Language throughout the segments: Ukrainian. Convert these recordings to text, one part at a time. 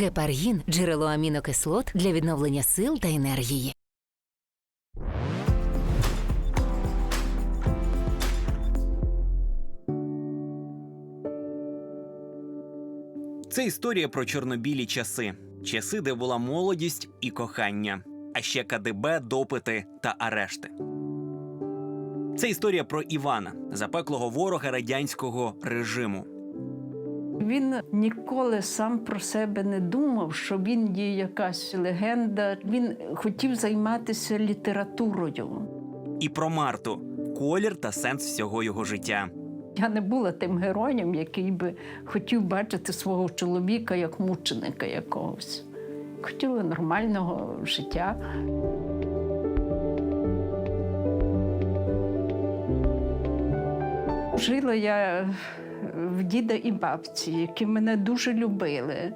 Гепаргін джерело амінокислот для відновлення сил та енергії. Це історія про чорнобілі часи, часи, де була молодість і кохання, а ще КДБ, допити та арешти. Це історія про Івана, запеклого ворога радянського режиму. Він ніколи сам про себе не думав, що він є якась легенда. Він хотів займатися літературою. І про Марту колір та сенс всього його життя. Я не була тим героєм, який би хотів бачити свого чоловіка як мученика якогось. Хотіла нормального життя. Жила я в діда і бабці, які мене дуже любили.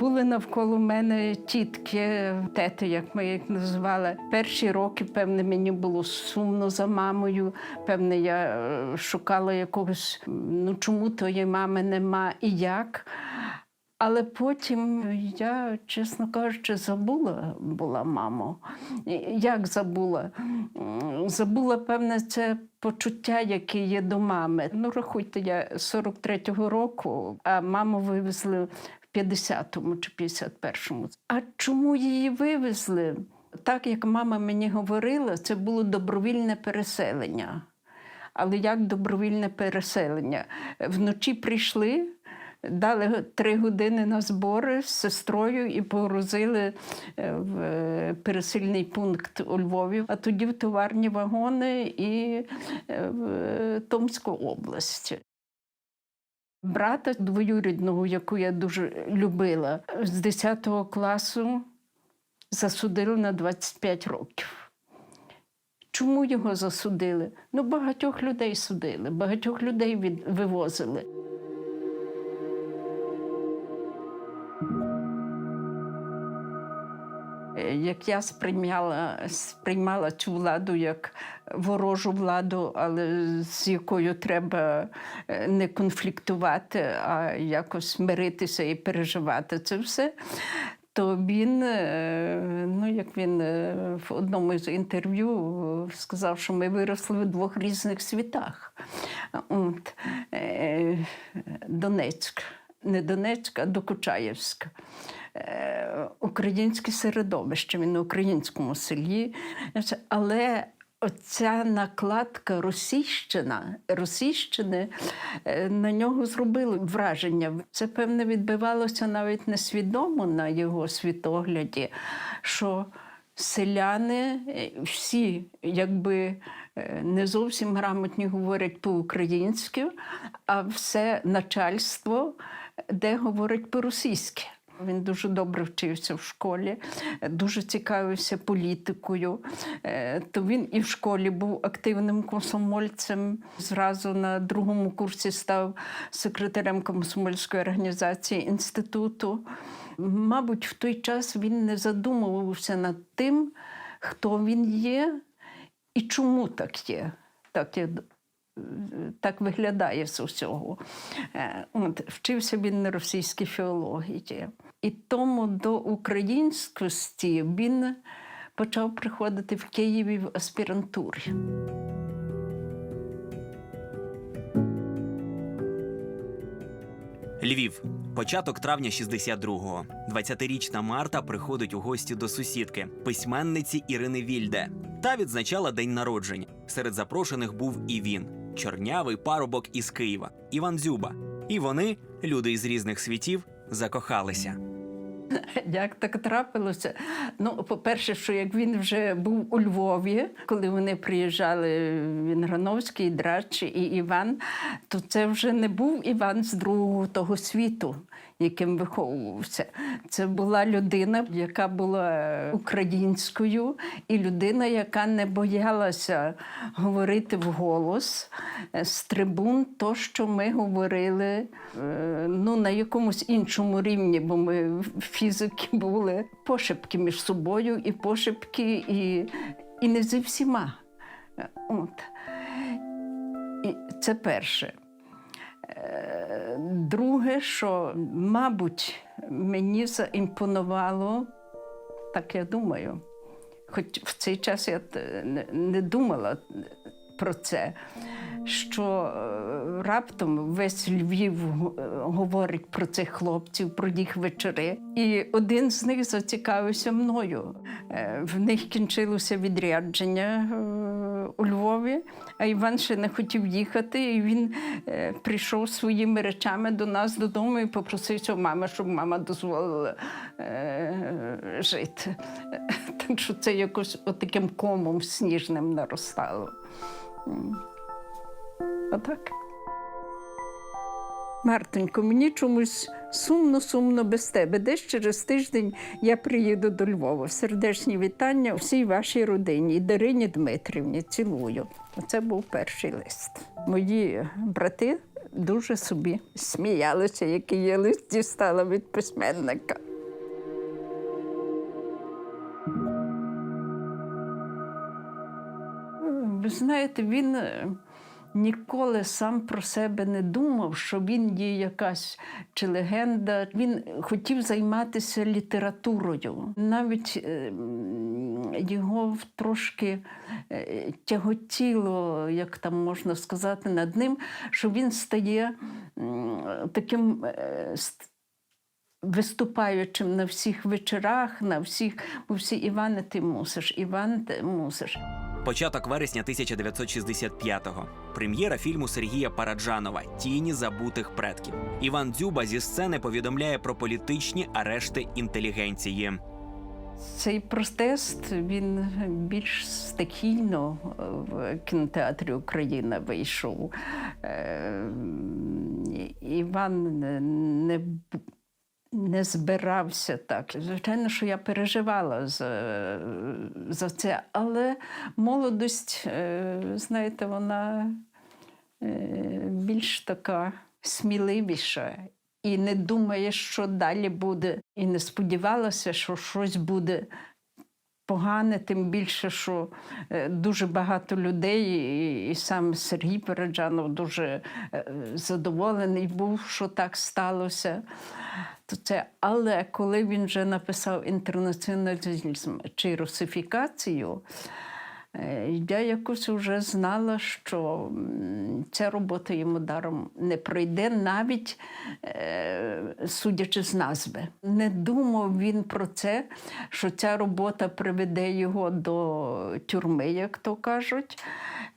Були навколо мене тітки, тети, як ми їх називали. Перші роки, певне, мені було сумно за мамою. Певне, я е, шукала якогось, ну чому тої мами нема і як. Але потім я, чесно кажучи, забула була маму. Як забула? Забула, певне, це почуття, яке є до мами. Ну, рахуйте, я 43-го року, а маму вивезли в 50-му чи 51-му. А чому її вивезли? Так як мама мені говорила, це було добровільне переселення. Але як добровільне переселення? Вночі прийшли, дали три години на збори з сестрою і погрузили е, в е, пересильний пункт у Львові, а тоді в товарні вагони і е, в Томську область. Брата двоюрідного, яку я дуже любила, з 10 класу засудили на 25 років. Чому його засудили? Ну, багатьох людей судили, багатьох людей від, вивозили. Як я сприймала, сприймала цю владу як ворожу владу, але з якою треба е, не конфліктувати, а якось миритися і переживати це все. То він, е, ну як він е, в одному з інтерв'ю сказав, що ми виросли в двох різних світах. От, е, Донецьк, не Донецьк, а Докучаєвськ. Е, Українське середовище, він на українському селі. Але оця накладка російщина, російщини е, на нього зробили враження. Це, певне, відбивалося навіть несвідомо на його світогляді, що селяни е, всі, якби не зовсім грамотні говорять по-українськи, а все начальство, де говорить по-російськи. Він дуже добре вчився в школі, дуже цікавився політикою. Е, То він і в школі був активним комсомольцем. Зразу на другому курсі став секретарем комсомольської організації інституту. Мабуть, в той час він не задумувався над тим, хто він є і чому так є. Так є так виглядає з усього. Е, От, вчився він на російській філології. І тому до українськості він почав приходити в Києві в аспірантурі. Львів, початок травня 62-го. 20-річна Марта приходить у гості до сусідки, письменниці Ірини Вільде. Та відзначала день народження. Серед запрошених був і він, чорнявий парубок із Києва, Іван Дзюба. І вони, люди із різних світів, закохалися. Як так трапилося? Ну, по-перше, що як він вже був у Львові, коли вони приїжджали він Грановський, Драч і Іван, то це вже не був Іван з другого того світу, яким виховувався. Це була людина, яка була українською, і людина, яка не боялася говорити вголос е, з трибун, то, що ми говорили е, ну, на якомусь іншому рівні, бо ми фізики були пошепки між собою, і пошепки, і, і не зі всіма. Е, От. І це перше. Друге, що, мабуть, мені заімпонувало, так я думаю, хоч в цей час я не- думала про це, що е, раптом весь Львів е, говорить про цих хлопців, про їх вечори. І один з них зацікавився мною. Е, В них кінчилося відрядження у Львові, а Іван ще не хотів їхати. І він е, прийшов своїми речами до нас додому і попросився у мами, щоб мама дозволила е, жити. Так що це якось отаким комом сніжним наростало. Отак. Мартонько, мені чомусь сумно-сумно без тебе. Десь через тиждень я приїду до Львова. Сердечні вітання всій вашій родині і Дарині Дмитрівні. Цілую. Оце був перший лист. Мої брати дуже собі сміялися, який я лист дістала від письменника. Ви знаєте, він ніколи сам про себе не думав, що він є якась чи легенда. Він хотів займатися літературою. Навіть е, його трошки е, тяготіло, як там можна сказати, над ним, що він стає таким. е, Виступаючим на всіх вечорах, на всіх, бо всі Іване, ти мусиш, Іван, ти мусиш. Початок вересня 1965-го. Прем'єра фільму Сергія Параджанова Тіні забутих предків. Іван Дзюба зі сцени повідомляє про політичні арешти інтелігенції. Цей протест він більш стихійно е, в кінотеатрі Україна вийшов. Е, Іван не- не, збирався так. Звичайно, що я переживала за, за це, але молодость, е, знаєте, вона е, більш така сміливіша і не думає, що далі буде, і не сподівалася, що щось буде. Погане, тим більше, що е, дуже багато людей, і, сам Сергій Переджанов дуже е, задоволений був, що так сталося. То це, але коли він вже написав інтернаціоналізм чи русифікацію, Я якось вже знала, що ця робота йому даром не пройде, навіть е, судячи з назви. Не думав він про це, що ця робота приведе його до тюрми, як то кажуть.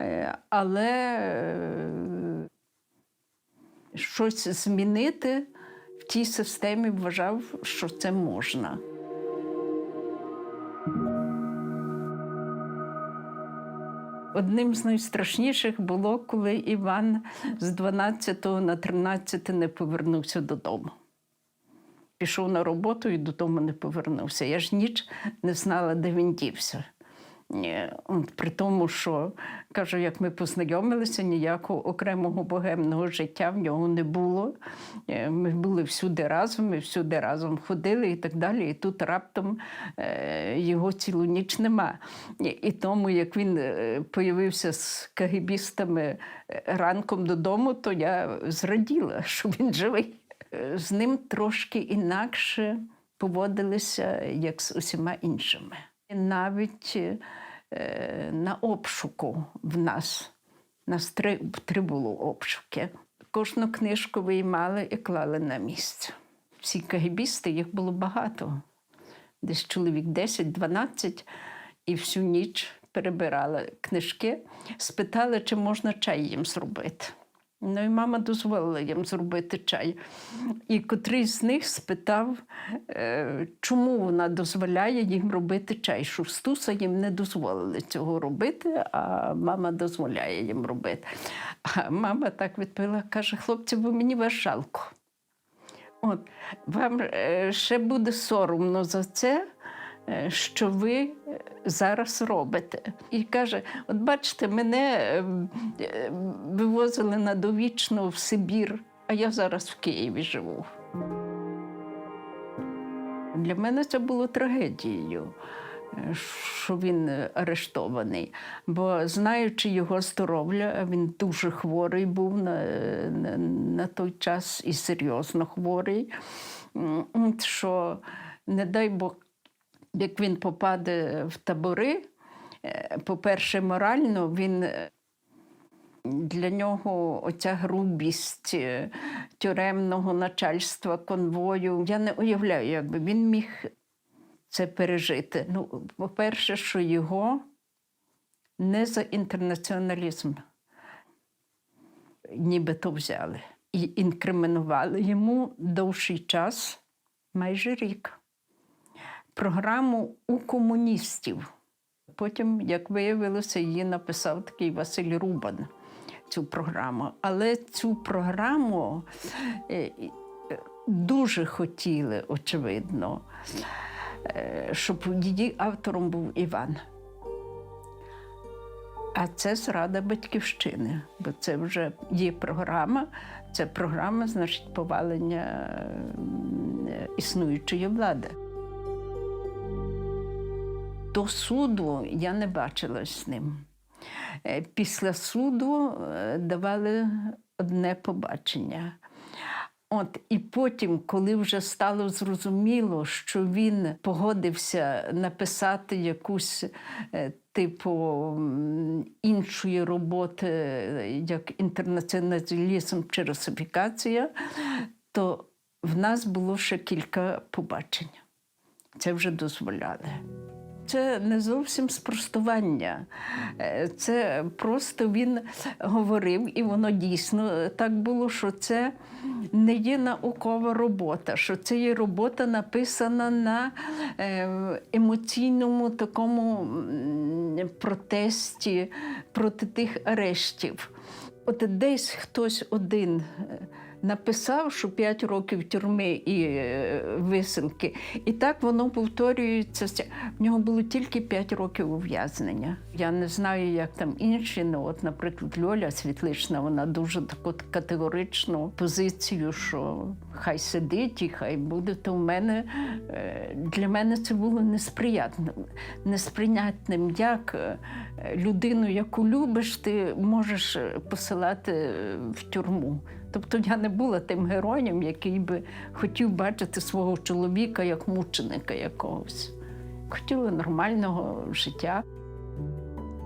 Е, Але е, щось змінити в тій системі вважав, що це можна. Одним з найстрашніших було, коли Іван з 12 на 13 не повернувся додому. Пішов на роботу і додому не повернувся. Я ж ніч не знала, де він дівся. От При тому, що кажу, як ми познайомилися, ніякого окремого богемного життя в нього не було. Е, Ми були всюди разом, ми всюди разом ходили і так далі. І тут раптом е, його цілу ніч нема. І- тому, як він е, появився з кагібістами е, ранком додому, то я зраділа, що він живий. Е, З ним трошки інакше поводилися, як з усіма іншими. Навіть е, на обшуку в нас, нас три, три було обшуки. Кожну книжку виймали і клали на місце. Всі кагібісти, їх було багато, десь чоловік 10-12, і всю ніч перебирали книжки, спитали, чи можна чай їм зробити. Ну і мама дозволила їм зробити чай. І котрий з них спитав, е, чому вона дозволяє їм робити чай, що в Стуса їм не дозволили цього робити, а мама дозволяє їм робити. А мама так відповіла, каже: хлопці, бо мені вас жалко. От, вам е, ще буде соромно за це, е, що ви зараз робите. І каже: от бачите, мене е, е, вивозили на довічну в Сибір, а я зараз в Києві живу. Для мене це було трагедією. е, що він арештований. Бо знаючи його здоров'я, він дуже хворий був на, на, на той час і серйозно хворий, що, не дай Бог, як він попаде в табори, е, по-перше, морально він. е, Для нього оця грубість е, тюремного начальства, конвою. Я не уявляю, як би він міг це пережити. Ну, по-перше, що його не за інтернаціоналізм нібито взяли і інкримінували йому довший час, майже рік, програму у комуністів. Потім, як виявилося, її написав такий Василь Рубан, цю програму. Але цю програму е, е, дуже хотіли, очевидно, е, щоб її автором був Іван. А це зрада батьківщини, бо це вже є програма. Це програма, значить, повалення існуючої влади. До суду я не бачилась з ним. Е, Після суду е, давали одне побачення. От, і потім, коли вже стало зрозуміло, що він погодився написати якусь е, типу іншої роботи, як інтернаціоналізм чи русифікація, то в нас було ще кілька побачень. Це вже дозволяли. Це не зовсім спростування. Е, Це просто він говорив, і воно дійсно так було, що це не є наукова робота, що це є робота написана на е, емоційному такому протесті проти тих арештів. От десь хтось один е, написав, що 5 років тюрми і е, висилки, і так воно повторюється. В нього було тільки 5 років ув'язнення. Я не знаю, як там інші. Ну, от, наприклад, Льоля Світлична, вона дуже таку категоричну позицію, що хай сидить і хай буде. То в мене е, для мене це було несприятним, несприйнятним, як е, людину, яку любиш, ти можеш посилати в тюрму. Тобто я не була тим героєм, який би хотів бачити свого чоловіка як мученика якогось. Хотіла нормального життя.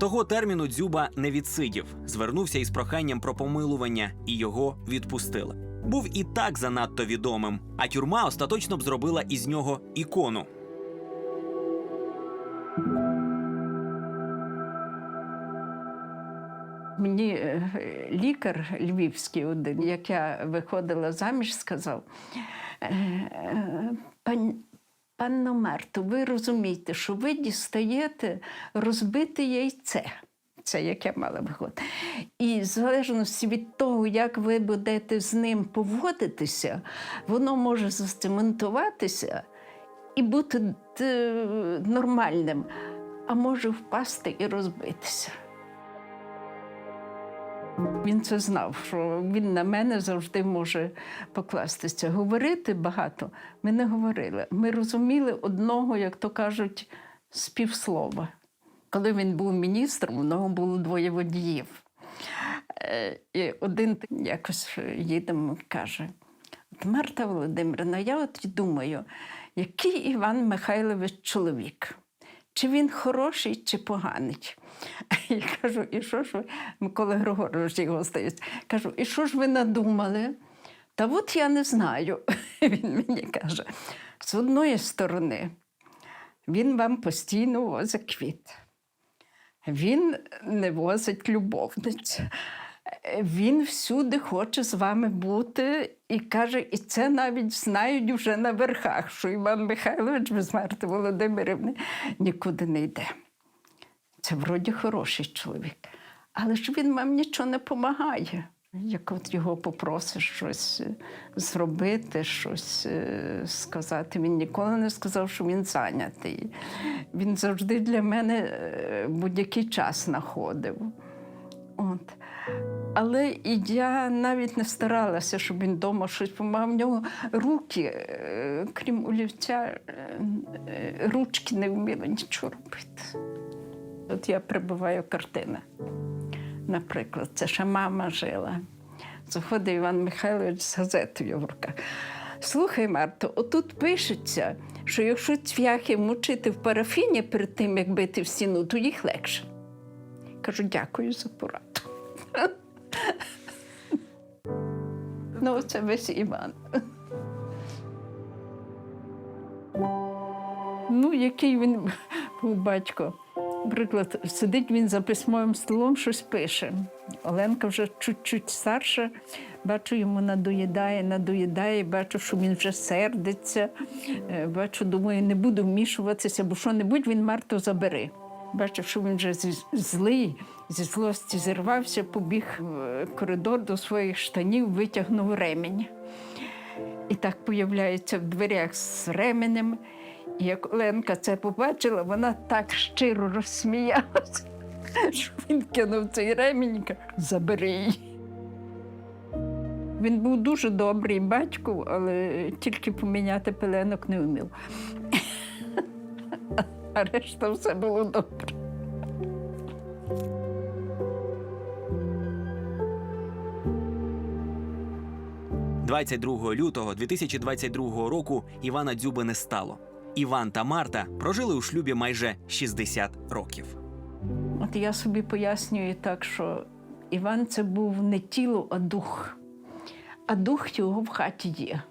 Того терміну Дзюба не відсидів, звернувся із проханням про помилування, і його відпустили. Був і так занадто відомим, а тюрма остаточно б зробила із нього ікону. Мені е, лікар львівський один, як я виходила заміж, сказав: «Е, е, «Пан- панно Марто, ви розумієте, що ви дістаєте розбите яйце. Це як я мала виходити. І в залежності від того, як ви будете з ним поводитися, воно може зацементуватися і бути нормальним, а може впасти і розбитися. Він це знав, що він на мене завжди може покластися. Говорити багато ми не говорили. Ми розуміли одного, як то кажуть, з півслова. Коли він був міністром, у нього було двоє водіїв. Е, І один якось їдемо каже: «От, Марта Володимирівна, я от думаю, який Іван Михайлович чоловік? Чи він хороший, чи поганий? Я кажу, і що ж ви, Микола Григорович його стається. Кажу, і що ж ви надумали? Та от я не знаю. Він мені каже, з одної сторони, він вам постійно возить квіт. Він не возить любовниць. Він всюди хоче з вами бути і каже, і це навіть знають вже на верхах, що Іван Михайлович без Марти Володимирівни нікуди не йде. Це вроді хороший чоловік, але ж він вам нічого не допомагає. Як от його попросиш щось е, зробити, щось е, сказати. Він ніколи не сказав, що він зайнятий. Він завжди для мене е, будь-який час знаходив. От. Але я навіть не старалася, щоб він вдома щось допомагав. В нього руки, е, крім олівця, е, е, ручки не вміли нічого робити. От я прибуваю картина. Наприклад, це ще мама жила. Заходить Іван Михайлович з газетою в руках. Слухай, Марто, отут пишеться, що якщо цвяхи мочити в парафіні перед тим, як бити в стіну, то їх легше. Кажу, дякую за пораду. Ну, це весь Іван. Ну, який він був батько. Наприклад, сидить він за письмовим столом, щось пише. Оленка вже чуть-чуть старша. Бачу, йому надоїдає, надоїдає, бачу, що він вже сердиться. Е, Бачу, думаю, не буду вмішуватися, бо що-небудь він Марту забере. Бачив, що він вже злий, зі злості зірвався, побіг в коридор до своїх штанів, витягнув ремінь. І так появляється в дверях з ременем. І як Оленка це побачила, вона так щиро розсміялася, що він кинув цей ремінь забери. Він був дуже добрий батько, але тільки поміняти пеленок не вмів. А решта все було добре. 22 лютого 2022 року Івана Дзюби не стало. Іван та Марта прожили у шлюбі майже 60 років. От я собі пояснюю так, що Іван це був не тіло, а дух. А дух його в хаті є.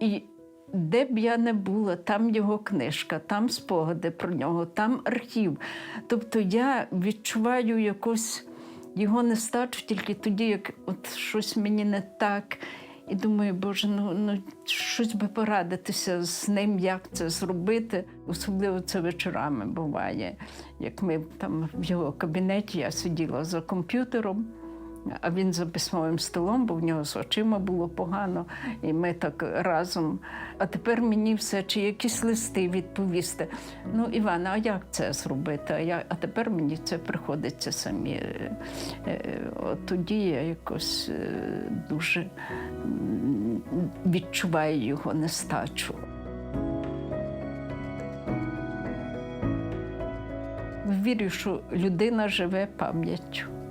І де б я не була, там його книжка, там спогади про нього, там архів. Тобто я відчуваю якусь його нестачу тільки тоді, як от щось мені не так. І думаю, Боже, ну, ну щось би порадитися з ним, як це зробити. Особливо це вечорами буває. Як ми там в його кабінеті я сиділа за комп'ютером, а він за письмовим столом, бо в нього з очима було погано, і ми так разом. А тепер мені все, чи якісь листи відповісти. Ну, Івана, а як це зробити? А, я, а тепер мені це приходиться самі. Е, е, От тоді я якось е, дуже відчуваю його нестачу. Вірю, що людина живе пам'яттю.